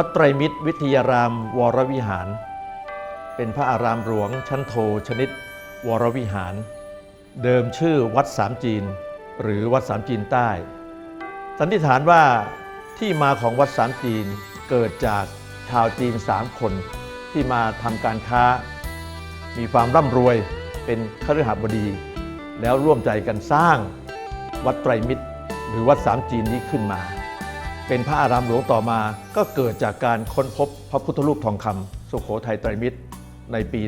วัดไตรมิตรวิทยารามวรวิหาร เป็นพระอารามหลวงชั้นโทชนิด วรวิหาร เดิมชื่อวัดสามจีน หรือวัดสามจีนใต้ สันนิษฐานว่าที่มาของวัดสามจีนเกิดจากชาวจีนสามคนที่มาทำการค้า มีความร่ำรวยเป็นคฤหบดี แล้วร่วมใจกันสร้างวัดไตรมิตร หรือวัดสามจีนนี้ขึ้นมา เป็นพระอารามหลวงต่อมา ก็เกิดจากการค้นพบพระพุทธรูปทองคำสุโขทัยไตรมิตร ในปี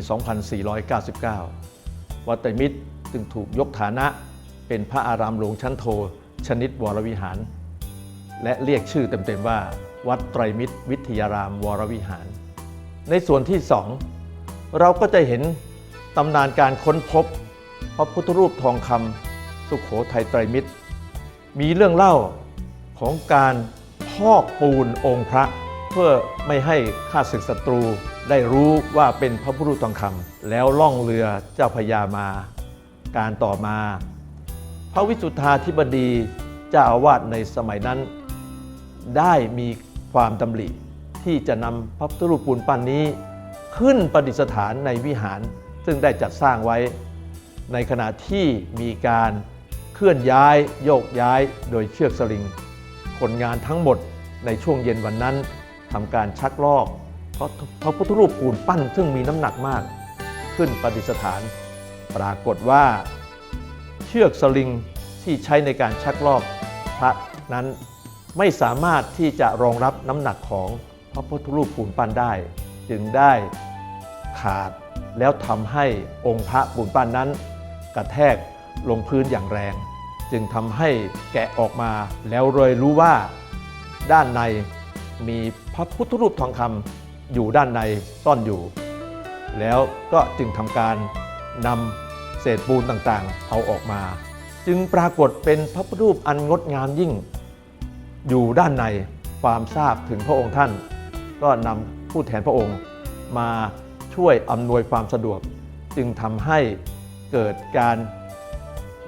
2499 วัดไตรมิตรจึงถูกยกฐานะ เป็นพระอารามหลวงชั้นโท ชนิดวรวิหาร และเรียกชื่อเต็มๆว่า วัดไตรมิตร วิทยารามวรวิหาร ในส่วนที่สองเราก็จะเห็นตำนานการค้นพบ พระพุทธรูปทองคำสุโขทัยไตรมิตร มีเรื่องเล่าของการ อกปูนองค์พระ เพื่อไม่ให้ข้าศึกศัตรูได้รู้ว่าเป็นพระพุทธรูปทองคำแล้วล่องเรือเจ้าพระยามา การต่อมา พระวิสุทธาธิบดีเจ้าอาวาสในสมัยนั้น ได้มีความดำริที่จะนำพระพุทธรูปปูนปั้นนี้ ขึ้นประดิษฐานในวิหาร ซึ่งได้จัดสร้างไว้ ในขณะที่มีการเคลื่อนย้ายโยกย้ายโดยเชือกสลิง คนงานทั้งหมด ในช่วงเย็นวันนั้นทำการชักลอกเพราะพระพุทธรูปปูนปั้นซึ่งมีน้ำหนักมาก ขึ้นประดิษฐาน ปรากฏว่า เชือกสลิงที่ใช้ในการชักลอกพระนั้นไม่สามารถที่จะรองรับน้ำหนักของพระพุทธรูปปูนปั้นได้ จึงได้ขาดแล้วทำให้องค์พระปูนปั้นนั้น กระแทกลงพื้นอย่างแรง จึงทำให้แกะออกมาแล้วเลยรู้ว่า ด้านในมีพระพุทธรูปทองคำอยู่ด้านในซ่อนอยู่ แล้วก็จึงทำการนำเศษปูนต่างๆ เอาออกมา จึงปรากฏเป็นพระพุทธรูปอันงดงามยิ่ง อยู่ด้านในความทราบถึงพระองค์ท่าน ก็นำผู้แทนพระองค์มาช่วยอำนวยความสะดวก จึงทำให้เกิดการ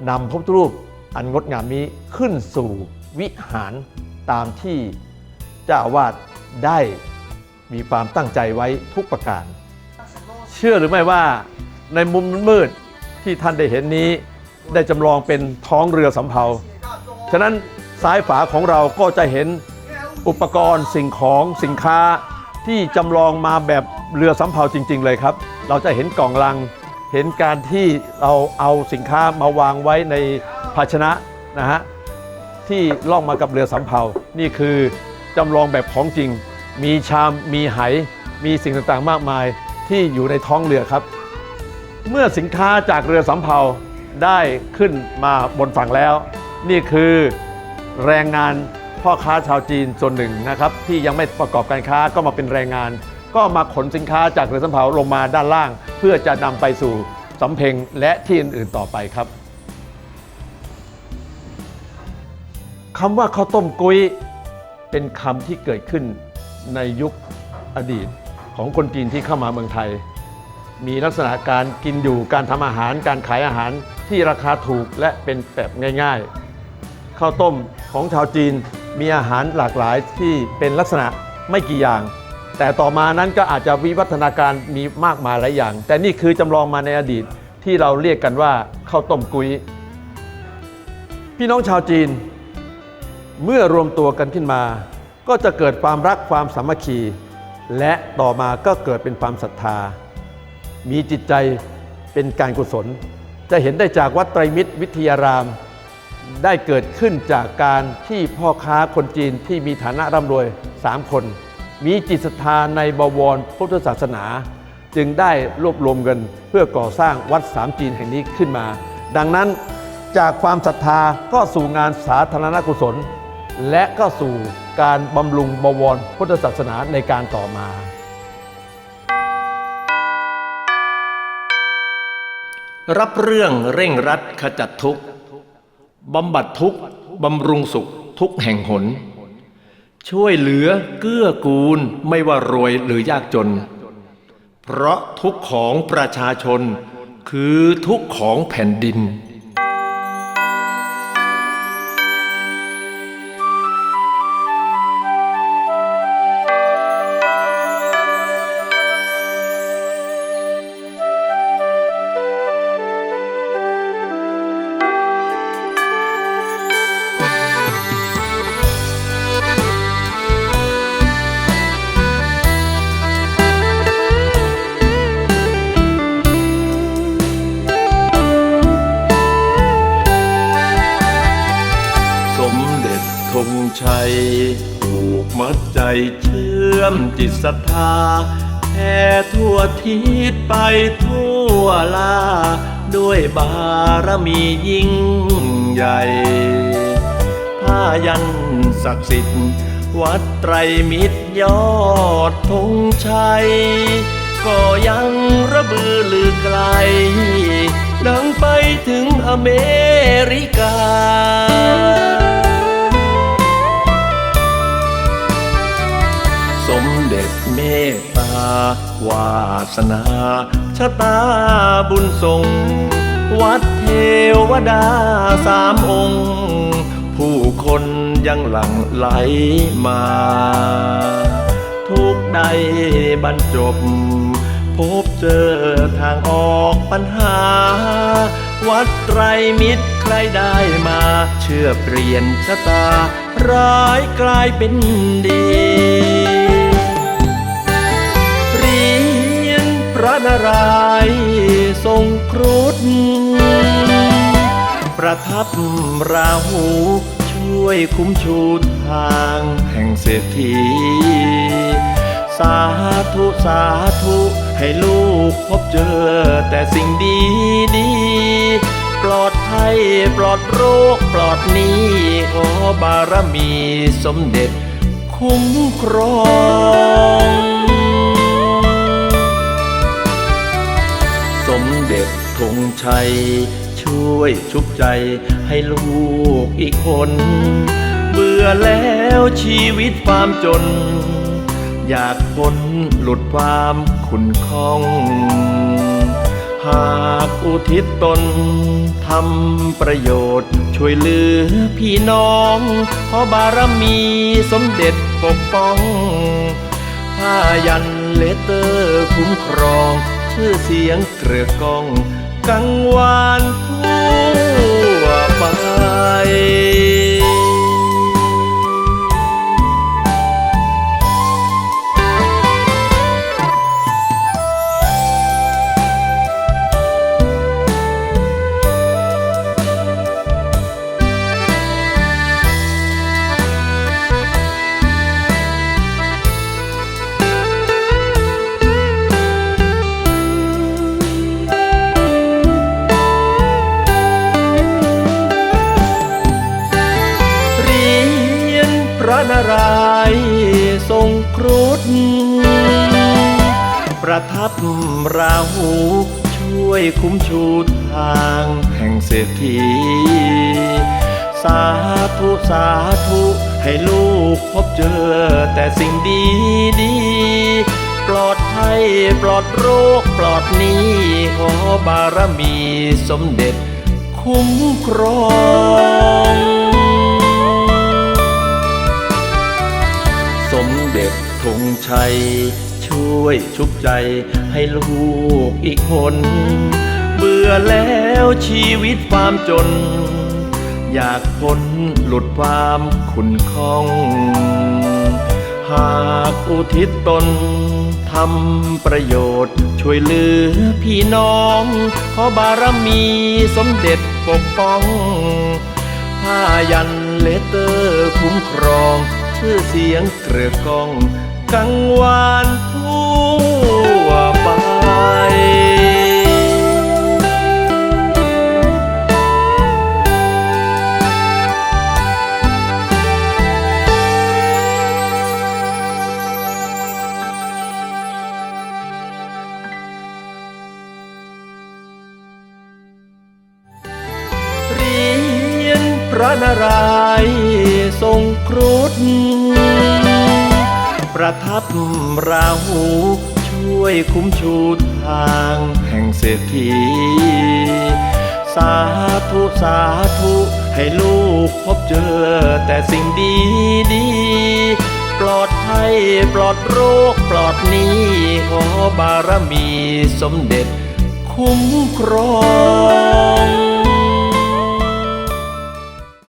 นำพระพุทธรูปอันงดงามนี้ขึ้นสู่วิหาร ตามที่เจ้าอาวาสได้มีความตั้งใจไว้ทุกประการ เชื่อหรือไม่ว่าในมุมมืดที่ท่านได้เห็นนี้ ได้จำลองเป็นท้องเรือสำเภา ฉะนั้นซ้ายฝาของเราก็จะเห็นอุปกรณ์สิ่งของสินค้าที่จำลองมาแบบเรือสำเภาจริง ๆ เลยครับ เราจะเห็นกล่องลัง เห็นการที่เราเอาสินค้ามาวางไว้ในภาชนะนะฮะ ที่ล่องมากับเรือสำเภา นี่คือจำลองแบบของจริง มีชาม มีไห มีสิ่งต่างๆ มากมายที่อยู่ในท้องเรือครับ เมื่อสินค้าจากเรือสำเภาได้ขึ้นมาบนฝั่งแล้ว นี่คือแรงงานพ่อค้าชาวจีนส่วนหนึ่งนะครับที่ยังไม่ประกอบการค้าก็มาเป็นแรงงาน ก็มาขนสินค้าจากเรือสำเภาลงมาด้านล่าง เพื่อจะนำไปสู่สำเพ็งและที่อื่นๆต่อไปครับ คำว่าข้าวต้มกุ้ยเป็นคำที่เกิดขึ้นในยุคอดีตของคนจีนที่เข้ามาเมืองไทย มีลักษณะการกินอยู่การทำอาหารการขายอาหารที่ราคาถูกและเป็นแบบง่ายๆข้าวต้มของชาวจีนมีอาหารหลากหลายที่เป็นลักษณะไม่กี่อย่าง แต่ต่อมานั้นก็อาจจะวิวัฒนาการมีมากมายหลายอย่าง แต่นี่คือจำลองมาในอดีตที่เราเรียกกันว่าข้าวต้มกุ้ยพี่น้องชาวจีน เมื่อรวมตัวกันขึ้นมา ก็จะเกิดความรักความสามัคคี และต่อมาก็เกิดเป็นความศรัทธา มีจิตใจเป็นการกุศล จะเห็นได้จากวัดไตรมิตรวิทยาราม ได้เกิดขึ้นจากการที่พ่อค้าคนจีนที่มีฐานะร่ำรวย3คน มีจิตศรัทธาในบวรพุทธศาสนา จึงได้รวบรวมเงินเพื่อก่อสร้างวัดสามจีนแห่งนี้ขึ้นมา ดังนั้นจากความศรัทธาก็สู่งานสาธารณกุศล และก็สู่การบำรุงบวรพุทธศาสนาในการต่อมา รับเรื่องเร่งรัดขจัดทุกข์บำบัดทุกข์บำรุงสุขทุกแห่งหน ช่วยเหลือเกื้อกูลไม่ว่ารวยหรือยากจน เพราะทุกของประชาชนคือทุกของแผ่นดิน งชัยผูกมัดใจเชื่อมจิตศรัทธาแผ่ทั่วทิศไปทั่วลา ด้วยบารมียิ่งใหญ่ผ้ายันศักดิ์สิทธิ์วัดไตรมิตรยอดธงชัย ก็ยังระบือลือไกล ดังไปถึงอเมริกา เด็จเมตตาวาสนาชะตาบุญทรงวัดเทวดาสามองค์ ผู้คนยังหลั่งไหลมา ทุกใดบรรจบ พบเจอทางออกปัญหา วัดไตรมิตรใครได้มา เชื่อเปลี่ยนชะตา ร้ายกลายเป็นดี ระนารายณ์ทรงครุฑประทับราหูช่วยคุ้มชูทางแห่งเศรษฐี สาธุสาธุให้ลูกพบเจอแต่สิ่งดีดีปลอดภัยปลอดโรคปลอดหนี้ขอบารมีสมเด็จคุ้มครอง ชัย ช่วยชุบใจให้ลูกอีกคน เบื่อแล้วชีวิตความจน อยากพ้นหลุดความขุนคอง หากอุทิศตนทำประโยชน์ช่วยเหลือพี่น้องขอบารมีสมเด็จปกป้องผ้ายันเลเตอร์คุ้มครองชื่อเสียงเกลือกล้อง กังวานทุ ประทับราหูช่วยคุ้มชูทางแห่งเศรษฐี สาธุสาธุให้ลูกพบเจอแต่สิ่งดีดี ปลอดภัยปลอดโรคปลอดหนี้ขอบารมีสมเด็จคุ้มครองสมเด็จธงชัย ช่วยชุบใจให้ลูกอีกคน เบื่อแล้วชีวิตความจน อยากพ้นหลุดความขุนคอง หากอุทิศตนทำประโยชน์ช่วยเหลือพี่น้อง ขอบารมีสมเด็จปกป้องผ้ายันเลเตอร์คุ้มครอง ชื่อเสียงเกลือกล้อง กังวานทั่วไป เรียนพระนารายณ์ทรงครุฑ ประทับราหูช่วยคุ้มชูทางแห่งเศรษฐี สาธุสาธุให้ลูกพบเจอแต่สิ่งดีดี ปลอดภัยปลอดโรคปลอดหนี้ขอบารมีสมเด็จคุ้มครอง